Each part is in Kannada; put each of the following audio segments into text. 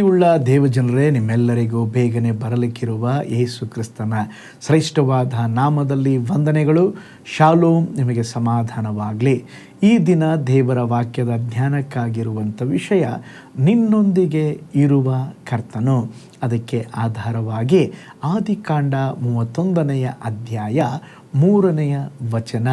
ಪ್ರೀತಿಯುಳ್ಳ ದೇವಜನರೇ, ನಿಮ್ಮೆಲ್ಲರಿಗೂ ಬೇಗನೆ ಬರಲಿಕ್ಕಿರುವ ಯೇಸು ಕ್ರಿಸ್ತನ ಶ್ರೇಷ್ಠವಾದ ನಾಮದಲ್ಲಿ ವಂದನೆಗಳು. ಶಾಲೋಮ್, ನಿಮಗೆ ಸಮಾಧಾನವಾಗಲಿ. ಈ ದಿನ ದೇವರ ವಾಕ್ಯದ ಧ್ಯಾನಕ್ಕಾಗಿರುವಂಥ ವಿಷಯ ನಿನ್ನೊಂದಿಗೆ ಇರುವ ಕರ್ತನು. ಅದಕ್ಕೆ ಆಧಾರವಾಗಿ ಆದಿಕಾಂಡ ಮೂವತ್ತೊಂದನೆಯ ಅಧ್ಯಾಯ ಮೂರನೆಯ ವಚನ.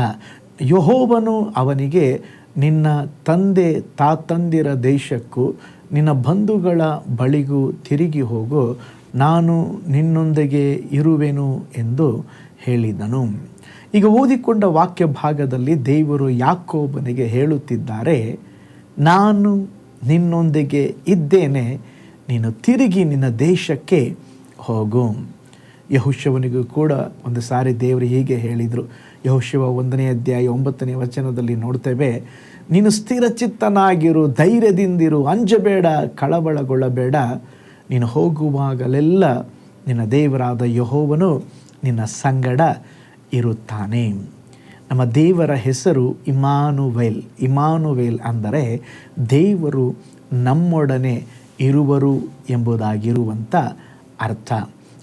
ಯಹೋವನು ಅವನಿಗೆ, ನಿನ್ನ ತಂದೆ ತಾತಂದಿರ ದೇಶಕ್ಕೂ ನಿನ್ನ ಬಂಧುಗಳ ಬಳಿಗೂ ತಿರುಗಿ ಹೋಗು, ನಾನು ನಿನ್ನೊಂದಿಗೆ ಇರುವೆನು ಎಂದು ಹೇಳಿದನು. ಈಗ ಓದಿಕೊಂಡ ವಾಕ್ಯ ಭಾಗದಲ್ಲಿ ದೇವರು ಯಾಕೋಬನಿಗೆ ಹೇಳುತ್ತಿದ್ದಾರೆ, ನಾನು ನಿನ್ನೊಂದಿಗೆ ಇದ್ದೇನೆ, ನೀನು ತಿರುಗಿ ನಿನ್ನ ದೇಶಕ್ಕೆ ಹೋಗು. ಯಹುಶವನಿಗೂ ಕೂಡ ಒಂದು ಸಾರಿ ದೇವರು ಹೀಗೆ ಹೇಳಿದರು. ಯಹುಶವ ಒಂದನೇ ಅಧ್ಯಾಯ ಒಂಬತ್ತನೇ ವಚನದಲ್ಲಿ ನೋಡ್ತೇವೆ, ನೀನು ಸ್ಥಿರಚಿತ್ತನಾಗಿರು, ಧೈರ್ಯದಿಂದಿರು, ಅಂಜಬೇಡ, ಕಳವಳಗೊಳ್ಳಬೇಡ. ನೀನು ಹೋಗುವಾಗಲೆಲ್ಲ ನಿನ್ನ ದೇವರಾದ ಯಹೋವನು ನಿನ್ನ ಸಂಗಡ ಇರುತ್ತಾನೆ. ನಮ್ಮ ದೇವರ ಹೆಸರು ಇಮಾನುವೆಲ್ ಇಮಾನುವೆಲ್ ಅಂದರೆ ದೇವರು ನಮ್ಮೊಡನೆ ಇರುವರು ಎಂಬುದಾಗಿರುವಂಥ ಅರ್ಥ.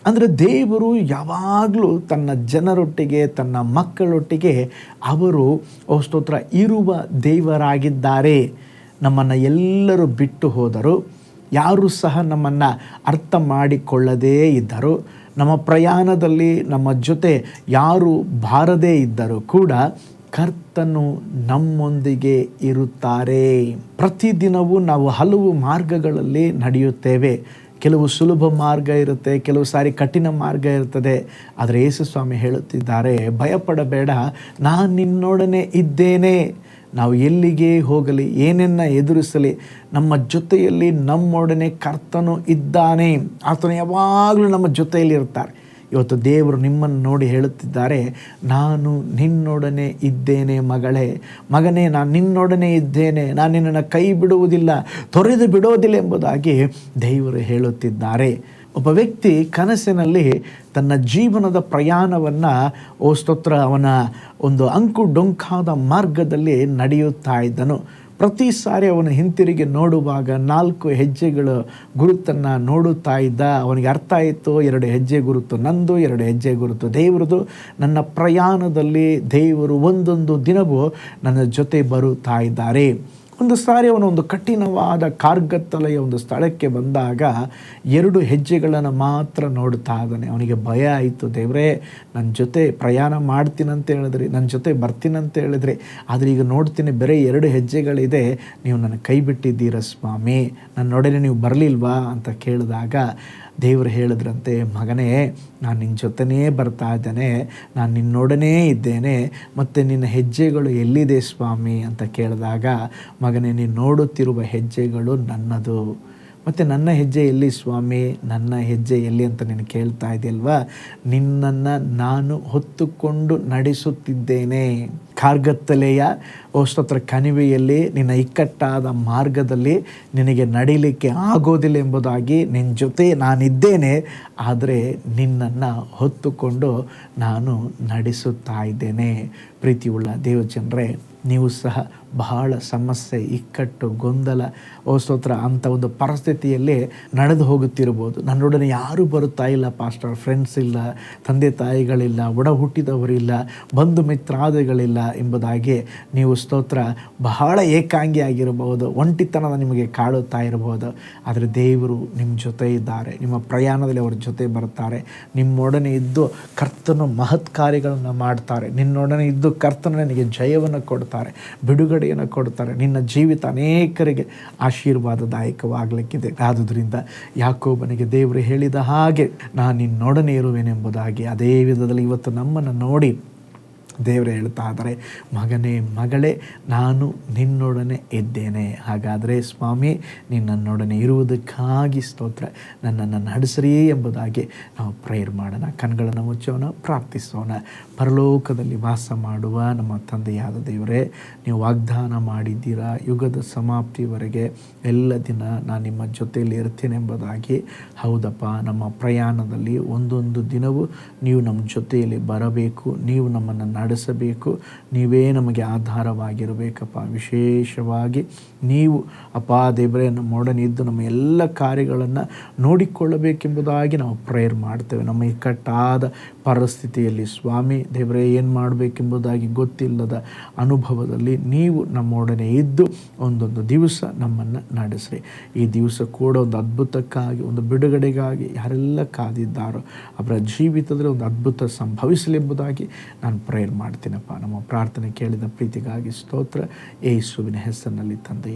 ಅಂದರೆ ದೇವರು ಯಾವಾಗಲೂ ತನ್ನ ಜನರೊಟ್ಟಿಗೆ, ತನ್ನ ಮಕ್ಕಳೊಟ್ಟಿಗೆ ಅವರು ಸ್ತೋತ್ರ, ಇರುವ ದೇವರಾಗಿದ್ದಾರೆ. ನಮ್ಮನ್ನು ಎಲ್ಲರೂ ಬಿಟ್ಟು ಹೋದರು. ಯಾರೂ ಸಹ ನಮ್ಮನ್ನು ಅರ್ಥ ಮಾಡಿಕೊಳ್ಳದೇ ಇದ್ದರು. ನಮ್ಮ ಪ್ರಯಾಣದಲ್ಲಿ ನಮ್ಮ ಜೊತೆ ಯಾರು ಬಾರದೇ ಇದ್ದರೂ ಕೂಡ ಕರ್ತನು ನಮ್ಮೊಂದಿಗೆ ಇರುತ್ತಾರೆ. ಪ್ರತಿದಿನವೂ ನಾವು ಹಲವು ಮಾರ್ಗಗಳಲ್ಲಿ ನಡೆಯುತ್ತೇವೆ. ಕೆಲವು ಸುಲಭ ಮಾರ್ಗ ಇರುತ್ತೆ, ಕೆಲವು ಸಾರಿ ಕಠಿಣ ಮಾರ್ಗ ಇರ್ತದೆ. ಆದರೆ ಯೇಸು ಸ್ವಾಮಿ ಹೇಳುತ್ತಿದ್ದಾರೆ, ಭಯಪಡಬೇಡ, ನಾನು ನಿನ್ನೊಡನೆ ಇದ್ದೇನೆ. ನಾವು ಎಲ್ಲಿಗೆ ಹೋಗಲಿ, ಏನನ್ನ ಎದುರಿಸಲಿ, ನಮ್ಮ ಜೊತೆಯಲ್ಲಿ ನಮ್ಮೊಡನೆ ಕರ್ತನು ಇದ್ದಾನೆ. ಆತನು ಯಾವಾಗಲೂ ನಮ್ಮ ಜೊತೆಯಲ್ಲಿ ಇರ್ತಾರೆ ಇವತ್ತು ದೇವರು ನಿಮ್ಮನ್ನು ನೋಡಿ ಹೇಳುತ್ತಿದ್ದಾರೆ, ನಾನು ನಿನ್ನೊಡನೆ ಇದ್ದೇನೆ ಮಗಳೇ. ಮಗನೇ, ನಾನು ನಿನ್ನೊಡನೆ ಇದ್ದೇನೆ. ನಾನು ನಿನ್ನನ್ನು ಕೈ ಬಿಡುವುದಿಲ್ಲ, ತೊರೆದು ಬಿಡೋದಿಲ್ಲ ಎಂಬುದಾಗಿ ದೇವರು ಹೇಳುತ್ತಿದ್ದಾರೆ. ಒಬ್ಬ ವ್ಯಕ್ತಿ ಕನಸಿನಲ್ಲಿ ತನ್ನ ಜೀವನದ ಪ್ರಯಾಣವನ್ನು, ಓ ಸ್ತೋತ್ರ, ಅವನ ಒಂದು ಅಂಕು ಡೊಂಕಾದ ಮಾರ್ಗದಲ್ಲಿ ನಡೆಯುತ್ತಾ ಇದ್ದನು. ಪ್ರತಿ ಸಾರಿ ಅವನು ಹಿಂತಿರುಗಿ ನೋಡುವಾಗ ನಾಲ್ಕು ಹೆಜ್ಜೆಗಳ ಗುರುತನ್ನು ನೋಡುತ್ತಾ ಇದ್ದ. ಅವನಿಗೆ ಅರ್ಥ ಆಯಿತು, ಎರಡು ಹೆಜ್ಜೆ ಗುರುತು ನಂದು, ಎರಡು ಹೆಜ್ಜೆ ಗುರುತು ದೇವರದು. ನನ್ನ ಪ್ರಯಾಣದಲ್ಲಿ ದೇವರು ಒಂದೊಂದು ದಿನವೂ ನನ್ನ ಜೊತೆ ಬರುತ್ತಾ ಇದ್ದಾರೆ. ಒಂದು ಸಾರಿ ಅವನು ಒಂದು ಕಠಿಣವಾದ ಕಾರ್ಗತ್ತಲೆಯ ಒಂದು ಸ್ಥಳಕ್ಕೆ ಬಂದಾಗ ಎರಡು ಹೆಜ್ಜೆಗಳನ್ನು ಮಾತ್ರ ನೋಡ್ತಾ ಇದ್ದಾನೆ. ಅವನಿಗೆ ಭಯ ಆಯಿತು, ದೇವರೇ ನನ್ನ ಜೊತೆ ಪ್ರಯಾಣ ಮಾಡ್ತೀನಂತ ಹೇಳಿದ್ರಿ ನನ್ನ ಜೊತೆ ಬರ್ತೀನಂತ ಹೇಳಿದ್ರಿ, ಆದರೆ ಈಗ ನೋಡ್ತೀನಿ, ಬೇರೆ ಎರಡು ಹೆಜ್ಜೆಗಳಿದೆ, ನೀವು ನನ್ನ ಕೈ ಬಿಟ್ಟಿದ್ದೀರ ಸ್ವಾಮಿ ನನ್ನೊಡನೆ ನೀವು ಬರಲಿಲ್ವಾ? ಅಂತ ಕೇಳಿದಾಗ ದೇವರು ಹೇಳಿದ್ರಂತೆ, ಮಗನೇ, ನಾನು ನಿನ್ನ ಜೊತೆನೇ ಬರ್ತಾ ಇದ್ದೇನೆ, ನಾನು ನಿನ್ನೊಡನೆ ಇದ್ದೇನೆ, ಮತ್ತು ನಿನ್ನ ಹೆಜ್ಜೆಗಳು ಎಲ್ಲಿದೆ ಸ್ವಾಮಿ? ಅಂತ ಕೇಳಿದಾಗ ಮಗನೇ ನೀನು ನೋಡುತ್ತಿರುವ ಹೆಜ್ಜೆಗಳು ನನ್ನದು. ಮತ್ತು ನನ್ನ ಹೆಜ್ಜೆ ಎಲ್ಲಿ ಸ್ವಾಮಿ? ನನ್ನ ಹೆಜ್ಜೆ ಎಲ್ಲಿ ಅಂತ ನೀನು ಕೇಳ್ತಾ ಇದೆಯಲ್ವಾ? ನಿನ್ನನ್ನು ನಾನು ಹೊತ್ತುಕೊಂಡು ನಡೆಸುತ್ತಿದ್ದೇನೆ. ಕಾರ್ಗತ್ತಲೆಯ ಓಸ್ತೋತ್ರ ಕಣಿವೆಯಲ್ಲಿ, ನಿನ್ನ ಇಕ್ಕಟ್ಟಾದ ಮಾರ್ಗದಲ್ಲಿ ನಿನಗೆ ನಡೀಲಿಕ್ಕೆ ಆಗೋದಿಲ್ಲ ಎಂಬುದಾಗಿ ನಿನ್ನ ಜೊತೆ ನಾನಿದ್ದೇನೆ. ಆದರೆ ನಿನ್ನನ್ನು ಹೊತ್ತುಕೊಂಡು ನಾನು ನಡೆಸುತ್ತಾ ಇದ್ದೇನೆ. ಪ್ರೀತಿಯುಳ್ಳ ದೇವಜನರೇ, ನೀವು ಸಹ ಬಹಳ ಸಮಸ್ಯೆ, ಇಕ್ಕಟ್ಟು, ಗೊಂದಲ. ಓ ಸ್ತೋತ್ರ ಅಂಥ ಒಂದು ಪರಿಸ್ಥಿತಿಯಲ್ಲಿ ನಡೆದು ಹೋಗುತ್ತಿರ್ಬೋದು ನನ್ನೊಡನೆ ಯಾರೂ ಬರುತ್ತಾ ಇಲ್ಲ ಪಾಸ್ಟರ್ ಫ್ರೆಂಡ್ಸ್ ಇಲ್ಲ, ತಂದೆ ತಾಯಿಗಳಿಲ್ಲ, ಒಡ ಹುಟ್ಟಿದವರಿಲ್ಲ, ಬಂಧು ಮಿತ್ರಾದಿಗಳಿಲ್ಲ ಎಂಬುದಾಗಿ ನೀವು ಸ್ತೋತ್ರ ಬಹಳ ಏಕಾಂಗಿ ಆಗಿರಬಹುದು. ಒಂಟಿತನದ ನಿಮಗೆ ಕಾಡುತ್ತಾ ಇರಬಹುದು. ಆದರೆ ದೇವರು ನಿಮ್ಮ ಜೊತೆ ಇದ್ದಾರೆ. ನಿಮ್ಮ ಪ್ರಯಾಣದಲ್ಲಿ ಅವರ ಜೊತೆ ಬರ್ತಾರೆ. ನಿಮ್ಮೊಡನೆ ಇದ್ದು ಕರ್ತನ ಮಹತ್ ಕಾರ್ಯಗಳನ್ನು ಮಾಡ್ತಾರೆ. ನಿನ್ನೊಡನೆ ಇದ್ದು ಕರ್ತನ ನಿನಗೆ ಜಯವನ್ನು ಕೊಡ್ತಾರೆ. ಬಿಡುಗಡೆಯನ್ನು ಕೊಡ್ತಾರೆ ನಿನ್ನ ಜೀವಿತ ಅನೇಕರಿಗೆ ಆಶೀರ್ವಾದದಾಯಕವಾಗಲಿಕ್ಕಿದೆ. ಆದುದರಿಂದ ಯಾಕೋಬನಿಗೆ ದೇವರು ಹೇಳಿದ ಹಾಗೆ ನಾನು ನಿನ್ನೊಡನೆ ಇರುವೆನೆಂಬುದಾಗಿ ಅದೇ ವಿಧದಲ್ಲಿ ಇವತ್ತು ನಮ್ಮನ್ನು ನೋಡಿ ದೇವರು ಹೇಳ್ತಾ ಇದ್ದಾರೆ, ಮಗನೇ, ಮಗಳೇ, ನಾನು ನಿನ್ನೊಡನೆ ಇದ್ದೇನೆ. ಹಾಗಾದರೆ ಸ್ವಾಮಿ, ನೀನು ನನ್ನೊಡನೆ ಇರುವುದಕ್ಕಾಗಿ ಸ್ತೋತ್ರ. ನನ್ನನ್ನು ನಡೆಸ್ರಿ ಎಂಬುದಾಗಿ ನಾವು ಪ್ರೇಯರ್ ಮಾಡೋಣ. ಕಣ್ಗಳನ್ನು ಮುಚ್ಚೋಣ, ಪ್ರಾರ್ಥಿಸೋಣ. ಪರಲೋಕದಲ್ಲಿ ವಾಸ ಮಾಡುವ ನಮ್ಮ ತಂದೆಯಾದ ದೇವರೇ, ನೀವು ವಾಗ್ದಾನ ಮಾಡಿದ್ದೀರಾ? ಯುಗದ ಸಮಾಪ್ತಿವರೆಗೆ ಎಲ್ಲ ದಿನ ನಾನು ನಿಮ್ಮ ಜೊತೆಯಲ್ಲಿ ಇರ್ತೇನೆ ಎಂಬುದಾಗಿ ಹೌದಪ್ಪ. ನಮ್ಮ ಪ್ರಯಾಣದಲ್ಲಿ ಒಂದೊಂದು ದಿನವೂ ನೀವು ನಮ್ಮ ಜೊತೆಯಲ್ಲಿ ಬರಬೇಕು. ನೀವು ನಮ್ಮನ್ನು ನಡೆಸಬೇಕು ನೀವೇ ನಮಗೆ ಆಧಾರವಾಗಿರಬೇಕಪ್ಪ. ವಿಶೇಷವಾಗಿ ನೀವು, ಅಪ್ಪ, ದೇವರೇ ನಮ್ಮೊಡನೆ ಇದ್ದು ನಮ್ಮ ಎಲ್ಲ ಕಾರ್ಯಗಳನ್ನು ನೋಡಿಕೊಳ್ಳಬೇಕೆಂಬುದಾಗಿ ನಾವು ಪ್ರೇಯರ್ ಮಾಡ್ತೇವೆ. ನಮ್ಮ ಇಕ್ಕಟ್ಟಾದ ಪರಿಸ್ಥಿತಿಯಲ್ಲಿ, ಸ್ವಾಮಿ, ದೇವರೇ, ಏನು ಮಾಡಬೇಕೆಂಬುದಾಗಿ ಗೊತ್ತಿಲ್ಲದ ಅನುಭವದಲ್ಲಿ ನೀವು ನಮ್ಮೊಡನೆ ಇದ್ದು ಒಂದೊಂದು ದಿವಸ ನಮ್ಮನ್ನು ನಡೆಸ್ರಿ. ಈ ದಿವಸ ಕೂಡ ಒಂದು ಅದ್ಭುತಕ್ಕಾಗಿ, ಒಂದು ಬಿಡುಗಡೆಗಾಗಿ ಯಾರೆಲ್ಲ ಕಾದಿದ್ದಾರೋ ಅವರ ಜೀವಿತದಲ್ಲಿ ಒಂದು ಅದ್ಭುತ ಸಂಭವಿಸಲೆಂಬುದಾಗಿ ನಾನು ಪ್ರೇಯರ್ ಮಾಡ್ತೀನಪ್ಪ. ನಮ್ಮ ಪ್ರಾರ್ಥನೆ ಕೇಳಿದ ಪ್ರೀತಿಗಾಗಿ ಸ್ತೋತ್ರ. ಏಸುವಿನ ಹೆಸರಿನಲ್ಲಿ ತಂದೆಯೇ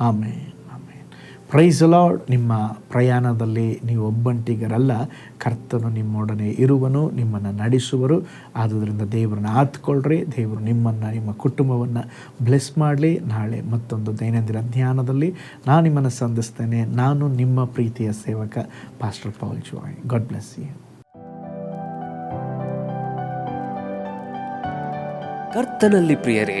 ಆಮೇನ್ ಆಮೇನ್. ಪ್ರೈಸ್ ಲಾರ್ಡ್ ನಿಮ್ಮ ಪ್ರಯಾಣದಲ್ಲಿ ನೀವು ಒಬ್ಬಂಟಿಗರಲ್ಲ, ಕರ್ತನು ನಿಮ್ಮೊಡನೆ ಇರುವನು, ನಿಮ್ಮನ್ನು ನಡೆಸುವರು. ಆದುದರಿಂದ ದೇವರನ್ನು ಆತ್ಕೊಳ್ಳ್ರಿ, ದೇವರು ನಿಮ್ಮನ್ನು, ನಿಮ್ಮ ಕುಟುಂಬವನ್ನು ಬ್ಲೆಸ್ ಮಾಡಲಿ. ನಾಳೆ ಮತ್ತೊಂದು ದೈನಂದಿನ ಧ್ಯಾನದಲ್ಲಿ ನಾನು ನಿಮ್ಮನ್ನು ಸಂಧಿಸ್ತೇನೆ. ನಾನು ನಿಮ್ಮ ಪ್ರೀತಿಯ ಸೇವಕ pastor Paul Joy God bless you ಕರ್ತನಲ್ಲಿ ಪ್ರಿಯರೇ